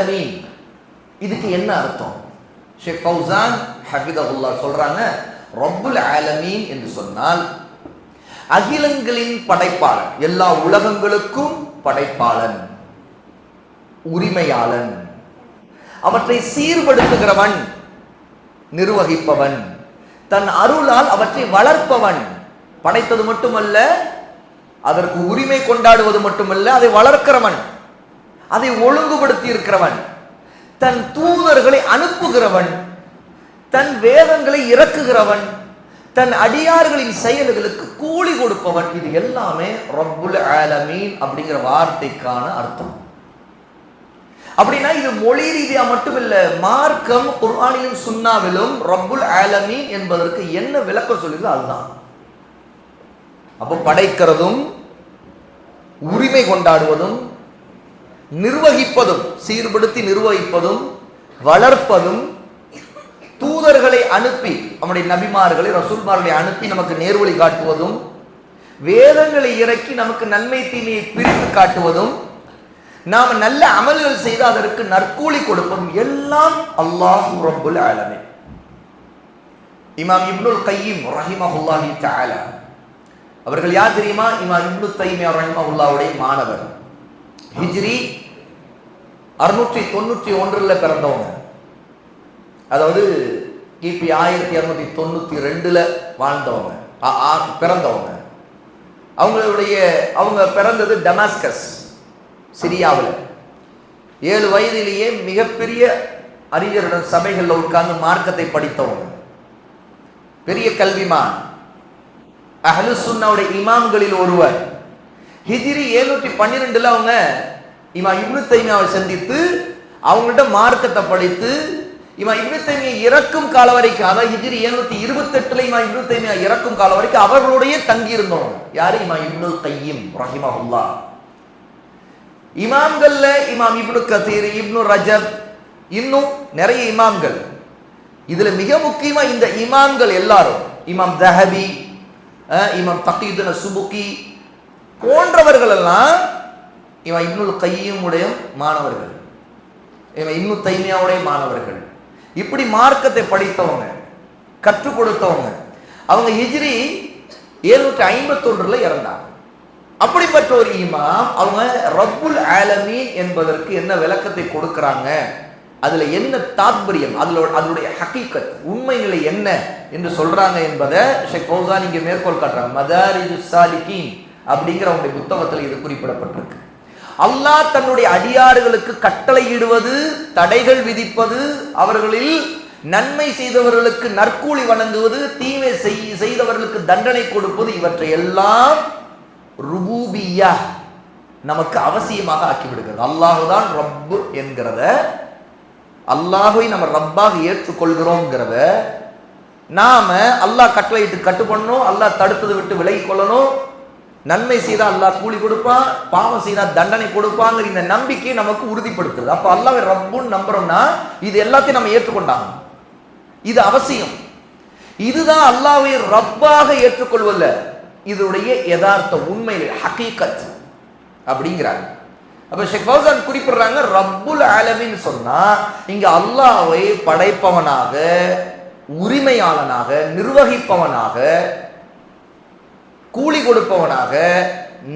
ஆலமீன் இதுக்கு என்ன அர்த்தம்? ஷேக் ஃபௌசான் ஹஃபிதகுல்லா சொல்றாங்க ரப்புல் ஆலமீன் என்று சொன்னால் அகிலங்களின் படைப்பாளன் எல்லா உலகங்களுக்கும் படைப்பாளன் உரிமையாளன் அவற்றை சீர்படுத்துகிறவன் நிர்வகிப்பவன் தன் அருளால் அவற்றை வளர்ப்பவன். படைத்தது மட்டுமல்ல அதற்கு உரிமை கொண்டாடுவது மட்டுமல்ல அதை வளர்க்கிறவன். அதை ஒழுங்குபடுத்தி இருக்கிறவன் தன் தூதர்களை அனுப்புகிறவன் தன் வேதங்களை இறக்குகிறவன் தன் அடியார்களின் செயல்களுக்கு கூலி கொடுப்பவன் இது எல்லாமே ரப்புல் ஆலமீன் அப்படிங்கிற வார்த்தைக்கான அர்த்தம். அப்படின்னா இது மொழி ரீதியா மட்டுமில்ல மார்க்கம் குர்ஆனிலும் சுன்னாவிலும் ரப்புல் ஆலமீன் என்பதற்கு என்ன விளக்கம் சொல்லுது அதுதான். அப்போ படைக்கிறதும் உரிமை கொண்டாடுவதும் நிர்வகிப்பதும் சீர்படுத்தி நிர்வகிப்பதும் வளர்ப்பதும் தூதர்களை அனுப்பி நம்முடைய நபிமார்களை ரசூல்மார்களை அனுப்பி நமக்கு நேர்வழி காட்டுவதும் வேதங்களை இறக்கி நமக்கு நன்மை தீமையை பிரித்து காட்டுவதும் நாம் நல்ல அமல்கள் செய்து அதற்கு நற்கூலி கொடுப்பதும் எல்லாம் அல்லாஹ் ரபுல் ஆலமே இமாம் இப்னுல் கையீம் ரஹிமஹுல்லாஹி தஆலா. அவர்கள் யார் தெரியுமா? இமாம் இப்னு தைமியா ரஹிமஹுல்லாவுடைய மாணவர். ஹிஜ்ரி அறுநூற்றி தொண்ணூற்றி ஒன்றில் பிறந்தவங்க. அதாவது கிபி ஆயிரத்தி இரநூத்தி தொண்ணூற்றி ரெண்டில் வாழ்ந்தவங்க. ஆ- பிறந்தவங்க. அவங்களுடைய அவங்க பிறந்தது டமாஸ்கஸ் சிரியாவில். ஏழு வயதிலேயே மிகப்பெரிய அறிஞருடன் சபைகளில் உட்கார்ந்து மார்க்கத்தை படித்தவங்க. பெரிய கல்விமான். அஹலு சுன்னாவுடைய இமாம்களில் ஒருவர். ஹிஜிரி எழுநூற்றி பன்னிரெண்டுல அவங்க இமா இப்னு தைமியாவை சந்தித்து அவங்கள்ட்ட மார்க்கத்தை படித்து இமா இப்னு இறக்கும் கால வரைக்கும் அதாவது ஹிஜ்ரி எழுநூத்தி இருபத்தெட்டுல இவன் இப்னு தைமியா இறக்கும் கால வரைக்கும் அவர்களுடைய தங்கி இருந்தோம் யாரு? இமா இப்னுல் கையீம் ரஹிமஹுல்லா. இமாம்கள்ல இமாம் இப்னு கதீர் இப்னு ரஜத் இன்னும் நிறைய இமாம்கள். இதுல மிக முக்கியமா இந்த இமாம்கள் எல்லாரும். இமாம் தஹபி இமாம் தகீதுன சுபுக்கி போன்றவர்கள் எல்லாம் இவன் இப்னுல் கையுடைய மாணவர்கள். இவன் இன்னும் தைமியாவுடைய மாணவர்கள். இப்படி மார்க்கத்தை படித்தவங்க கற்றுக் கொடுத்தவங்க அவங்க ஹிஜ்ரி ஏழுநூற்றி ஐம்பத்தொன்றுல இறந்தாங்க. அப்படிப்பட்ட ஒரு இமாம் அவங்க ரப்புல் ஆலமீன் என்பதற்கு என்ன விளக்கத்தை கொடுக்குறாங்க? அதுல என்ன தாத்பரியம்? அதுல அதனுடைய ஹக்கீக்கத் உண்மை நிலை என்ன என்று சொல்றாங்க என்பதை ஷேக் ஃபௌசான் இங்க மேற்கோள் காட்டுறாங்க. மதாரிஜு சாலிகின். அப்படிங்கிற அவங்களுடைய புத்தகத்தில் இது குறிப்பிடப்பட்டிருக்கு. அல்லாஹ் தன்னுடைய அடியாறுகளுக்கு கட்டளையிடுவது தடைகள் விதிப்பது அவர்களில் நன்மை செய்தவர்களுக்கு நற்கூலி வழங்குவது தீமை செய்- செய்தவர்களுக்கு தண்டனை கொடுப்பது இவற்றை எல்லாம் ருபூபியா நமக்கு அவசியமாக ஆக்கிவிடுகிறது. அல்லாஹுதான் ரப்பு என்கிறத அல்லாஹை நம்ம ரப்பாக ஏற்றுக்கொள்கிறோங்கிறத நாம அல்லாஹ் கட்டளையிட்டு கட்டுப்படணும் அல்லாஹ் தடுத்ததை விட்டு விலகி கொள்ளணும் நன்மை செய்தா அல்லாஹ் கூலி கொடுப்பான் பாவம் செய்தா தண்டனை கொடுப்பாங்கிற இந்த நம்பிக்கையை நமக்கு உறுதிப்படுத்துது அப்ப அல்லாஹ்வை ரப்புன்னு நம்புறோம்னா இது எல்லாத்தையும் நம்ம ஏற்றுக்கொண்டாங்க இது அவசியம். இதுதான் அல்லாவை ரப்பாக ஏற்றுக்கொள்வதில்ல. இதனுடைய யதார்த்த உண்மையில் ஹக்கீக்கத் அப்படிங்கிறாங்க. அப்ப ஷேக் ஃபௌசான் குறிப்பிடுறாங்க ரப்புல் ஆலமின்னு சொன்னா இங்க அல்லாவை படைப்பவனாக உரிமையாளனாக நிர்வகிப்பவனாக கூலி கொடுப்பவனாக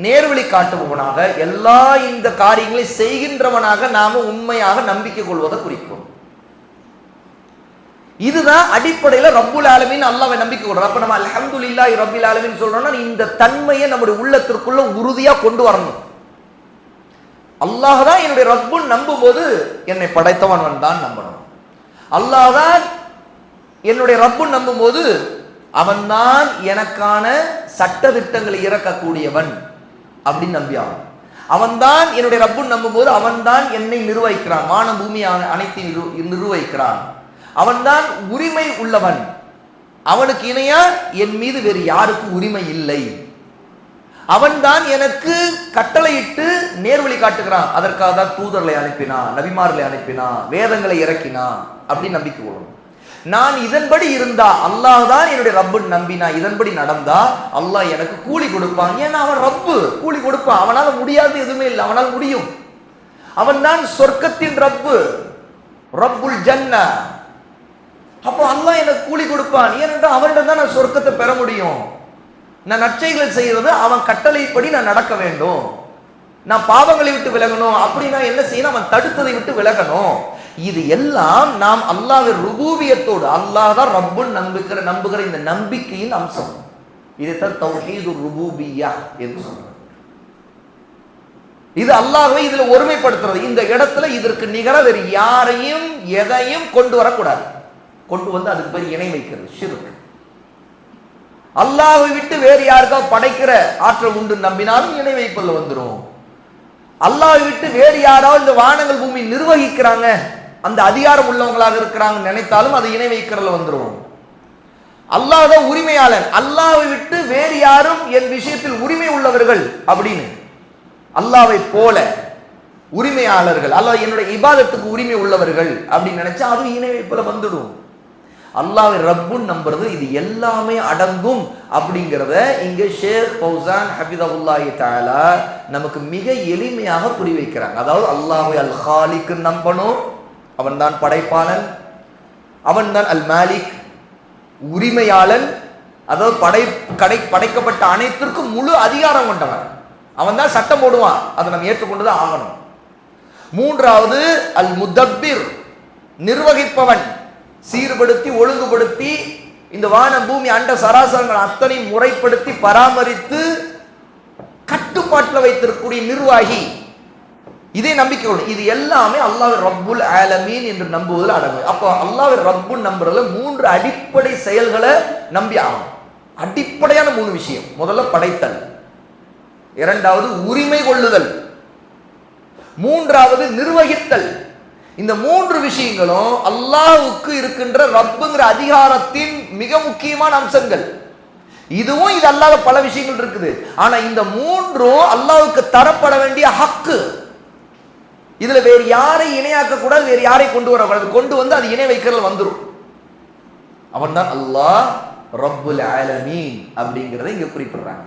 நேர்வழி காட்டுபவனாக எல்லா இந்த காரியங்களை செய்கின்றவனாக நாம உண்மையாக நம்பிக்கை கொள்வதை குறிக்கும். இதுதான் அடிப்படையில ரப்புல் ஆலமின் அல்லாஹ்வை நம்பிக்கை கொள்றோம் அப்ப நம்ம அல்ஹம்துலில்லாஹி ரப்பில் ஆலமின் சொல்றோம்னா இந்த தன்மையை நம்முடைய உள்ளத்திற்குள்ள உறுதியா கொண்டு வரணும். அல்லாஹ் தான் என்னுடைய ரப்புன்னு நம்பும்போது என்னை படைத்தவன் தான் நம்பணும். அல்லாஹ் தான் என்னுடைய ரப்புன்னு நம்பும்போது அவன்தான் எனக்கான சட்ட திட்டங்களை இறக்கக்கூடியவன் அப்படின்னு நம்பி அவன்தான் என்னுடைய ரப்புன்னு நம்பும்போது அவன்தான் என்னை நிர்வகிக்கிறான். வான பூமி அனைத்தையும் நிர்வ- நிர்வகிக்கிறான். அவன்தான் உரிமை உள்ளவன். அவனுக்கு இணையா என் மீது வேறு யாருக்கும் உரிமை இல்லை. அவன்தான் எனக்கு கட்டளையிட்டு நேர்வழி காட்டுகிறான். அதற்காக தான் தூதர்களை அனுப்பினான் நபிமார்களை அனுப்பினான் வேதங்களை இறக்கினான் அப்படின்னு நம்பிக்கை கொள்ளணும். நான் இதன்படி இருந்தா அல்லாஹ் தான் என்னுடைய ரப்புன்னு நம்பினா இதன்படி நடந்தா அல்லாஹ் எனக்கு கூலி கொடுப்பான். ஏன்னா அவன் ரப்பு. கூலி கொடுப்பான். அவனால முடியாது எதுவுமே இல்லை. அவனால் முடியும். அவன் தான் சொர்க்கத்தின் ரப்பு. ரப்புல் ஜன்ன. அப்போ அல்லாஹ் எனக்கு கூலி கொடுப்பான். ஏனென்றால் அவனிடம் தான் நான் சொர்க்கத்தை பெற முடியும். நான் நற்செய்கள் செய்யறது அவன் கட்டளைப்படி நான் நடக்க வேண்டும். நான் பாவங்களை விட்டு விலகணும். அப்படின்னா நான் என்ன செய்யணும்? அவன் தடுத்ததை விட்டு விலகணும். இது எல்லாம் நாம் அல்லாவின் ருபூவியத்தோடு அல்லாஹ் தான் ரப்புன்னு நம்புகிற நம்புகிற இந்த நம்பிக்கையின் அம்சம். இதைத்தான் தௌஹீது ருபூபியா என்று சொல்றோம் இது அல்லாஹ்வை இதுல ஒருமைப்படுத்துறது. இந்த இடத்துல இதற்கு நிகர வேறு யாரையும் எதையும் கொண்டு வரக்கூடாது. கொண்டு வந்து அதுக்கு பேர் இணை வைக்கிறது ஷிர்க். அல்லாஹை விட்டு வேறு யாருக்கா படைக்கிற ஆற்றல் உண்டு நம்பினாலும் இணை வைப்பதில் வந்துடும் அல்லாஹ் விட்டு வேறு யாராவது இந்த வானங்கள் பூமி நிர்வகிக்கிறாங்க அந்த அதிகாரம் உள்ளவங்களாக இருக்கிறாங்க நினைத்தாலும் அது இணை வைக்கிறதுல வந்துடும் அல்லாஹ் தான் உரிமையாளன் அல்லாவை விட்டு வேறு யாரும் என் விஷயத்தில் உரிமை உள்ளவர்கள் அப்படின்னு. அல்லாவை போல உரிமையாளர்கள் அல்லாஹ் என்னுடைய இபாதத்துக்கு உரிமை உள்ளவர்கள் அப்படின்னு நினைச்சா அதுவும் இணை வைப்பில் வந்துடும் அல்லாவை ரப்புன்னு நம்புறது இது எல்லாமே அடங்கும் அப்படிங்கிறத இங்க ஷேக் பௌசான் ஹபிதவுல்லாஹி தாலா நமக்கு மிக எளிமையாக புரி வைக்கிறாங்க அதாவது அல்லாஹை அல் ஹாலிக்கு நம்பணும் அவன்தான் படைப்பாளன். அவன்தான் அல் மாலிக் உரிமையாளன். அதாவது படை கடை படைக்கப்பட்ட அனைத்திற்கும் முழு அதிகாரம் கொண்டவன். அவன் தான் சட்டம் போடுவான். அதை நம்ம ஏற்றுக்கொண்டு தான் ஆகணும். மூன்றாவது அல் முதப்பிர் நிர்வகிப்பவன். சீர்படுத்தி ஒழுங்குபடுத்தி இந்த வான பூமி அண்ட சராசரங்கள் அத்தனை முறைப்படுத்தி பராமரித்து கட்டுப்பாட்டில் வைத்திருக்கக்கூடிய நிர்வாகி. இதே நம்பிக்கை கொள்ளும். இது எல்லாமே அல்லாஹ் ரப்புல் ஆலமீன் என்று நம்புவதில் அடங்கும். அப்போ அல்லாஹ் ரப்பு நம்புறதுல மூன்று அடிப்படை செயல்களை நம்பி ஆகணும். அடிப்படையான மூணு விஷயம். முதல்ல படைத்தல். இரண்டாவது உரிமை கொள்ளுதல். மூன்றாவது நிர்வகித்தல். இந்த மூன்று விஷயங்களும் அல்லாஹுக்கு இருக்கின்ற ரப்புங்கிற அதிகாரத்தின் மிக முக்கியமான அம்சங்கள். இதுவும் இது அல்லாத பல விஷயங்கள் இருக்குது. ஆனா இந்த மூன்றும் அல்லாவுக்கு தரப்பட வேண்டிய ஹக்கு. இதுல வேறு யாரை இணையாக்க கூடாது வேறு யாரை கொண்டு வரக்கூடாது. கொண்டு வந்து அது இணை வைக்கிறதுல வந்துடும் அவன் தான் அல்லாஹ் ரப்புல் ஆலமீன் அப்படிங்கிறத இங்க குறிப்பிடுறாங்க.